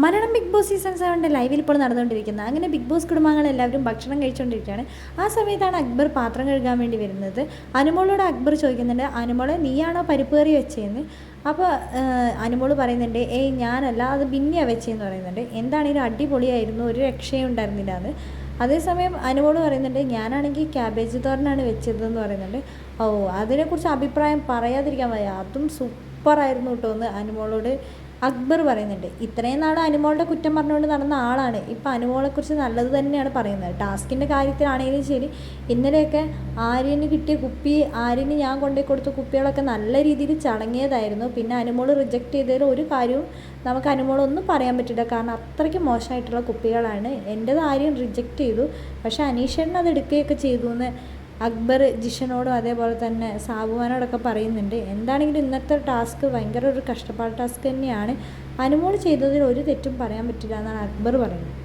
Malayalam big boss season സെവന്റെ ലൈവിൽ ഇപ്പോൾ നടന്നുകൊണ്ടിരിക്കുന്നത്. അങ്ങനെ ബിഗ് ബോസ് കുടുംബാംഗങ്ങൾ എല്ലാവരും ഭക്ഷണം കഴിച്ചുകൊണ്ടിരിക്കുകയാണ്. ആ സമയത്താണ് അക്ബർ പാത്രം കഴുകാൻ വേണ്ടി വരുന്നത്. അനുമോളോട് അക്ബർ ചോദിക്കുന്നുണ്ട് അനുമോളെ നീയാണോ പരിപ്പ് കറി വെച്ചതെന്ന് അപ്പോൾ അനുമോൾ പറയുന്നുണ്ട് ഏയ് ഞാനല്ല അത് ബിന്നിയാണ് വെച്ചതെന്ന് പറയുന്നുണ്ട്. എന്താണെങ്കിലും അടിപൊളിയായിരുന്നു ഒരു രക്ഷയും ഉണ്ടായിരുന്നില്ല എന്ന് അതേസമയം അനുമോൾ പറയുന്നുണ്ട് ഞാനാണെങ്കിൽ ക്യാബേജ് തോരനാണ് വെച്ചതെന്ന് പറയുന്നുണ്ട്. ഓ അതിനെക്കുറിച്ച് അഭിപ്രായം പറയാതിരിക്കാൻ വയ്യ. അതും സൂപ്പറായിരുന്നു കേട്ടോ എന്ന് അനുമോളോട് അക്ബർ പറയുന്നുണ്ട് ഇത്രയും നാൾ അനുമോളുടെ കുറ്റം പറഞ്ഞുകൊണ്ട് നടന്ന ആളാണ്. ഇപ്പം അനുമോളെക്കുറിച്ച് നല്ലത് തന്നെയാണ് പറയുന്നത്. ടാസ്കിന്റെ കാര്യത്തിലാണെങ്കിലും ശരി ഇന്നലെയൊക്കെ ആര്യന് കിട്ടിയ കുപ്പി ആര്യന് ഞാൻ കൊണ്ടുപോയി കൊടുത്ത കുപ്പികളൊക്കെ നല്ല രീതിയിൽ ചടങ്ങിയതായിരുന്നു. പിന്നെ അനുമോൾ റിജക്റ്റ് ചെയ്തതിൽ ഒരു കാര്യവും നമുക്ക് അനുമോളൊന്നും പറയാൻ പറ്റില്ല. കാരണം അത്രയ്ക്ക് മോശമായിട്ടുള്ള കുപ്പികളാണ്. എന്റെത് ആര്യം റിജക്റ്റ് ചെയ്തു. പക്ഷേ അനീഷേട്ടൻ അത് എടുക്കുകയൊക്കെ ചെയ്തു എന്ന് അക്ബർ ജിഷനോടും അതേപോലെ തന്നെ സാബുവാനോടൊക്കെ പറയുന്നുണ്ട് എന്താണെങ്കിലും ഇന്നത്തെ ടാസ്ക് ഭയങ്കര ഒരു കഷ്ടപ്പാട് ടാസ്ക് തന്നെയാണ്. അനുമോൾ ചെയ്തതിൽ ഒരു തെറ്റും പറയാൻ പറ്റില്ല എന്നാണ് അക്ബർ പറയുന്നത്.